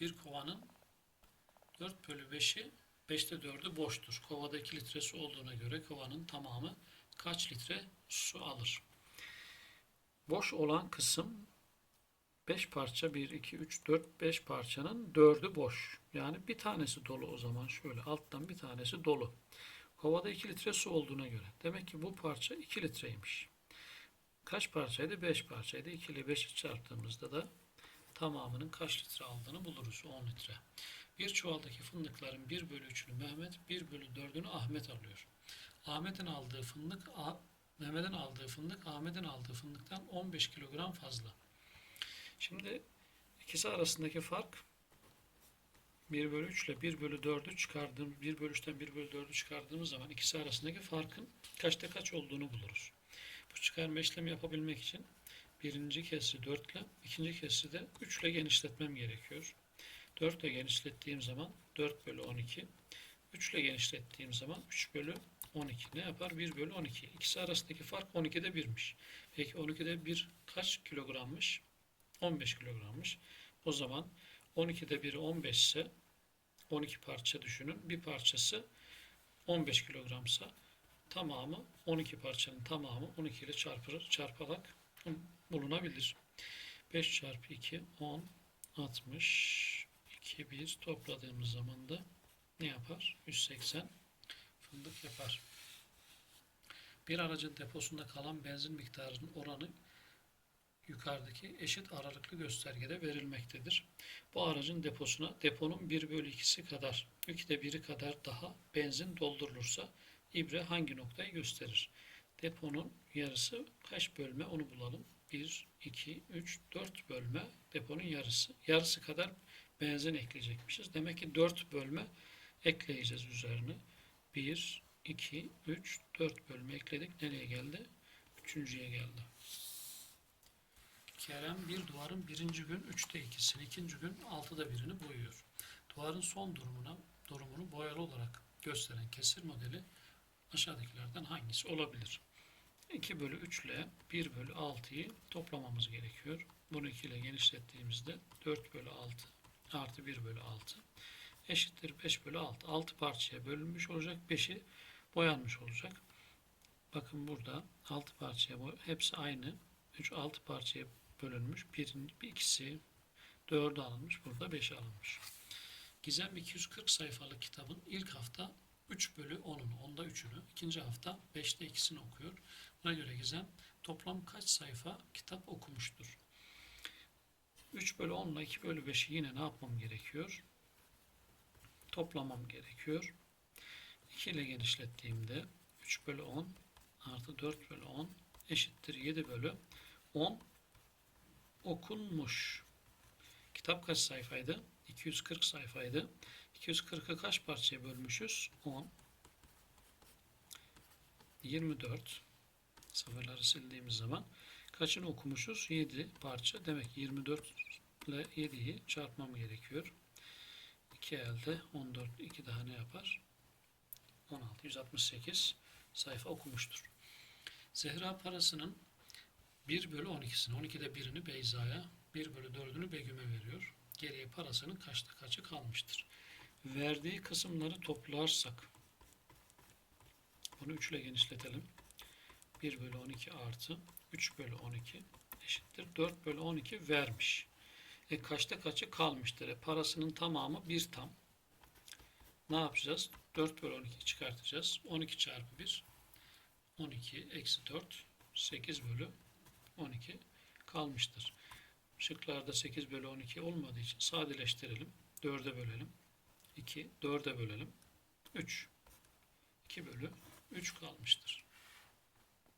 bir kovanın 4 bölü 5'i 5'te 4'ü boştur. Kovada 2 litresi olduğuna göre kovanın tamamı kaç litre su alır? Boş olan kısım 5 parça 1, 2, 3, 4, 5 parçanın 4'ü boş. Yani bir tanesi dolu o zaman şöyle alttan bir tanesi dolu. Kovada 2 litre su olduğuna göre. Demek ki bu parça 2 litreymiş. Kaç parçaydı? 5 parçaydı. 2 ile 5'i çarptığımızda da tamamının kaç litre aldığını buluruz. 10 litre. Bir çuvaldaki fındıkların 1 bölü 3'ünü Mehmet, 1 bölü 4'ünü Ahmet alıyor. Ahmet'in aldığı fındık, Mehmet'in aldığı fındık, Ahmet'in aldığı fındıktan 15 kilogram fazla. Şimdi ikisi arasındaki fark 1 bölü 3 ile 1 bölü 4'ü çıkardığım 1 bölü 3'ten 1 bölü 4'ü çıkardığımız zaman ikisi arasındaki farkın kaçta kaç olduğunu buluruz. Bu çıkarma işlemi yapabilmek için birinci kesri 4 ile ikinci kesri de 3 ile genişletmem gerekiyor. 4 ile genişlettiğim zaman 4 bölü 12. 3 ile genişlettiğim zaman 3 bölü 12 ne yapar? 1 bölü 12. İkisi arasındaki fark 12'de 1'miş. Peki 12'de 1 kaç kilogrammış? 15 kilogrammış. O zaman 12'de 1'i 15 ise 12 parça düşünün. Bir parçası 15 kilogramsa tamamı 12 parçanın tamamı 12 ile çarpılır, çarparak bulunabilir. 5 çarpı 2 10 60 2 1 topladığımız zaman da ne yapar? 180 fındık yapar. Bir aracın deposunda kalan benzin miktarının oranı yukarıdaki eşit aralıklı göstergede verilmektedir. Bu aracın deposuna deponun 1 bölü 2'si kadar, 2'de 1'i kadar daha benzin doldurulursa ibre hangi noktayı gösterir? Deponun yarısı kaç bölme onu bulalım. 1, 2, 3, 4 bölme deponun yarısı. Yarısı kadar benzin ekleyecekmişiz. Demek ki 4 bölme ekleyeceğiz üzerine. 1, 2, 3, 4 bölme ekledik. Nereye geldi? Üçüncüye geldi. Kerem bir duvarın birinci gün üçte ikisini, ikinci gün altıda birini boyuyor. Duvarın son durumuna durumunu boyalı olarak gösteren kesir modeli aşağıdakilerden hangisi olabilir? 2 bölü 3 ile 1 bölü 6'yı toplamamız gerekiyor. Bunu 2 ile genişlettiğimizde 4 bölü 6 artı 1 bölü 6 eşittir 5 bölü 6. 6 parçaya bölünmüş olacak. 5'i boyanmış olacak. Bakın burada 6 parçaya hepsi aynı. 3 6 parçaya bölünmüş. Birin, bir ikisi 4'e alınmış. Burada 5 alınmış. Gizem 240 sayfalık kitabın ilk hafta 3 bölü 10'unu, onda 3'ünü, ikinci hafta 5'te 2'sini okuyor. Buna göre Gizem toplam kaç sayfa kitap okumuştur? 3 bölü 10 ile 2 bölü 5'i yine ne yapmam gerekiyor? Toplamam gerekiyor. 2 ile genişlettiğimde 3 bölü 10 artı 4 bölü 10 eşittir 7 bölü 10 okunmuş. Kitap kaç sayfaydı? 240 sayfaydı. 240'ı kaç parçaya bölmüşüz? 10. 24. Sıfırları sildiğimiz zaman kaçını okumuşuz? 7 parça. Demek ki 24 ile 7'yi çarpmam gerekiyor. 2 elde 14 2 daha ne yapar? 16 168 sayfa okumuştur. Zehra parasının 1 bölü 12'sini, 12'de birini Beyza'ya, 1 bölü 4'ünü Begüm'e veriyor. Geriye parasının kaçta kaçı kalmıştır. Verdiği kısımları toplarsak, bunu 3 ile genişletelim. 1 bölü 12 artı 3 bölü 12 eşittir. 4 bölü 12 vermiş. E kaçta kaçı kalmıştır? E parasının tamamı 1 tam. Ne yapacağız? 4 bölü 12 çıkartacağız. 12 çarpı 1 12 eksi 4 8 bölü 12 kalmıştır. Şıklarda 8 bölü 12 olmadığı için sadeleştirelim. 4'e bölelim. 2, 4'e bölelim. 3. 2 bölü 3 kalmıştır.